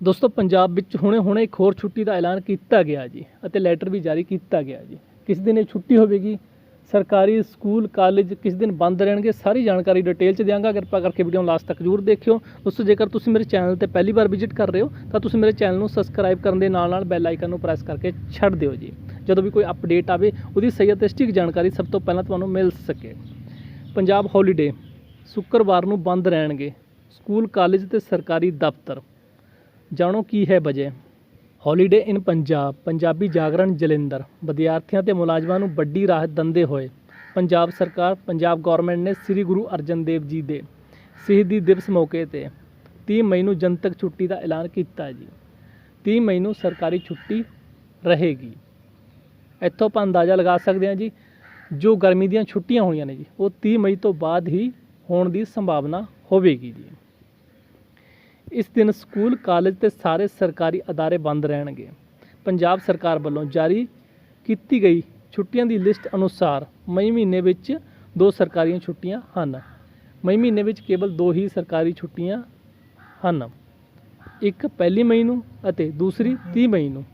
ਦੋਸਤੋ, ਪੰਜਾਬ ਵਿੱਚ ਹੁਣੇ-ਹੁਣੇ ਇੱਕ ਹੋਰ ਛੁੱਟੀ ਦਾ ਐਲਾਨ ਕੀਤਾ ਗਿਆ ਜੀ ਅਤੇ ਲੈਟਰ ਵੀ ਜਾਰੀ ਕੀਤਾ ਗਿਆ ਜੀ। ਕਿਸ ਦਿਨ ਇਹ ਛੁੱਟੀ ਹੋਵੇਗੀ? ਸਰਕਾਰੀ ਸਕੂਲ, ਕਾਲਜ ਕਿਸ ਦਿਨ ਬੰਦ ਰਹਿਣਗੇ? ਸਾਰੀ ਜਾਣਕਾਰੀ ਡਿਟੇਲ ਚ ਦਿਆਂਗਾ। ਕਿਰਪਾ ਕਰਕੇ ਵੀਡੀਓ ਨੂੰ ਲਾਸਟ ਤੱਕ ਜ਼ਰੂਰ ਦੇਖਿਓ। ਦੋਸਤੋ, ਜੇਕਰ ਤੁਸੀਂ ਮੇਰੇ ਚੈਨਲ ਤੇ ਪਹਿਲੀ ਵਾਰ ਵਿਜ਼ਿਟ ਕਰ ਰਹੇ ਹੋ, ਤਾਂ ਤੁਸੀਂ ਮੇਰੇ ਚੈਨਲ ਨੂੰ ਸਬਸਕ੍ਰਾਈਬ ਕਰਨ ਦੇ ਨਾਲ ਨਾਲ ਬੈਲ ਆਈਕਨ ਨੂੰ ਪ੍ਰੈਸ ਕਰਕੇ ਛੱਡ ਦਿਓ ਜੀ। ਜਦੋਂ ਵੀ ਕੋਈ ਅਪਡੇਟ ਆਵੇ, ਉਹਦੀ ਸਹੀ ਅਤੇ ਸਟਿਕ ਜਾਣਕਾਰੀ ਸਭ ਤੋਂ ਪਹਿਲਾਂ ਤੁਹਾਨੂੰ ਮਿਲ ਸਕੇ। ਪੰਜਾਬ ਹੌਲੀਡੇ ਸ਼ੁੱਕਰਵਾਰ ਨੂੰ ਬੰਦ ਰਹਿਣਗੇ। ਸਕੂਲ, ਕਾਲਜ ਤੇ ਸਰਕਾਰੀ ਦਫ਼ਤਰ। ਜਾਣੋ ਕੀ ਹੈ ਵਜ੍ਹਾ ਹੌਲੀਡੇ ਇਨ ਪੰਜਾਬ ਪੰਜਾਬੀ ਜਾਗਰਣ ਜਲੰਧਰ। ਵਿਦਿਆਰਥੀਆਂ ਤੇ ਮੁਲਾਜ਼ਮਾਂ ਨੂੰ ਵੱਡੀ ਰਾਹਤ ਦਿੰਦੇ ਹੋਏ ਪੰਜਾਬ ਸਰਕਾਰ, ਪੰਜਾਬ ਗਵਰਨਮੈਂਟ ਨੇ ਸ੍ਰੀ ਗੁਰੂ ਅਰਜਨ ਦੇਵ ਜੀ ਦੇ ਸ਼ਹੀਦੀ ਦਿਵਸ ਮੌਕੇ ਤੇ 30 ਮਈ ਨੂੰ ਜਨਤਕ ਛੁੱਟੀ ਦਾ ਐਲਾਨ ਕੀਤਾ ਜੀ। 30 ਮਈ ਨੂੰ ਸਰਕਾਰੀ ਛੁੱਟੀ ਰਹੇਗੀ। ਇੱਥੋਂ ਆਪਾਂ ਅੰਦਾਜ਼ਾ ਲਗਾ ਸਕਦੇ ਹਾਂ ਜੀ, ਜੋ ਗਰਮੀ ਦੀਆਂ ਛੁੱਟੀਆਂ ਹੋਣੀਆਂ ਨੇ ਜੀ, ਉਹ 30 ਮਈ ਤੋਂ ਬਾਅਦ ਹੀ ਹੋਣ ਦੀ ਸੰਭਾਵਨਾ ਹੋਵੇਗੀ ਜੀ। ਇਸ ਦਿਨ ਸਕੂਲ, ਕਾਲਜ ਤੇ ਸਾਰੇ ਸਰਕਾਰੀ ਅਦਾਰੇ ਬੰਦ ਰਹਿਣਗੇ। ਪੰਜਾਬ ਸਰਕਾਰ ਵੱਲੋਂ ਜਾਰੀ ਕੀਤੀ ਗਈ ਛੁੱਟੀਆਂ ਦੀ ਲਿਸਟ ਅਨੁਸਾਰ ਮਈ ਮਹੀਨੇ ਵਿੱਚ ਦੋ ਸਰਕਾਰੀਆਂ ਛੁੱਟੀਆਂ ਹਨ। ਮਈ ਮਹੀਨੇ ਵਿੱਚ ਕੇਵਲ ਦੋ ਹੀ ਸਰਕਾਰੀ ਛੁੱਟੀਆਂ ਹਨ। ਇੱਕ ਪਹਿਲੀ ਮਈ ਨੂੰ ਅਤੇ ਦੂਸਰੀ 30 ਮਈ ਨੂੰ।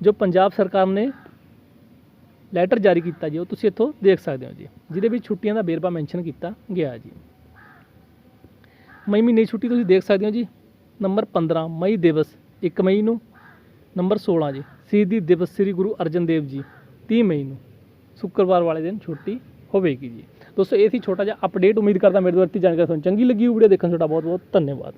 ਜੋ ਪੰਜਾਬ ਸਰਕਾਰ ਨੇ ਲੈਟਰ ਜਾਰੀ ਕੀਤਾ ਜੀ, ਉਹ ਤੁਸੀਂ ਇੱਥੋਂ ਦੇਖ ਸਕਦੇ ਹੋ ਜੀ, ਜਿਹਦੇ ਵਿੱਚ ਛੁੱਟੀਆਂ ਦਾ ਵੇਰਵਾ ਮੈਂਸ਼ਨ ਕੀਤਾ ਗਿਆ ਜੀ। ਮਈ ਮਹੀਨੇ ਦੀ ਛੁੱਟੀ ਤੁਸੀਂ ਦੇਖ ਸਕਦੇ ਹੋ ਜੀ। ਨੰਬਰ 15 ਮਈ ਦਿਵਸ 1 ਮਈ ਨੂੰ। ਨੰਬਰ 16 ਜੀ, ਸ਼ਹੀਦੀ ਦਿਵਸ ਸ੍ਰੀ ਗੁਰੂ ਅਰਜਨ ਦੇਵ ਜੀ 30 ਮਈ ਨੂੰ। ਸ਼ੁੱਕਰਵਾਰ ਵਾਲੇ ਦਿਨ ਛੁੱਟੀ ਹੋਵੇਗੀ ਜੀ। ਦੋਸਤੋ, ਇਹ ਸੀ ਛੋਟਾ ਜਿਹਾ ਅਪਡੇਟ ਉਮੀਦ ਕਰਦਾ ਮੇਰੇ ਦੁਆਰਾ ਦਿੱਤੀ ਜਾਣਕਾਰੀ ਤੁਹਾਨੂੰ ਚੰਗੀ ਲੱਗੀ ਵੀਡੀਓ ਦੇਖਣ ਦਾ ਤੁਹਾਡਾ ਬਹੁਤ ਬਹੁਤ ਧੰਨਵਾਦ।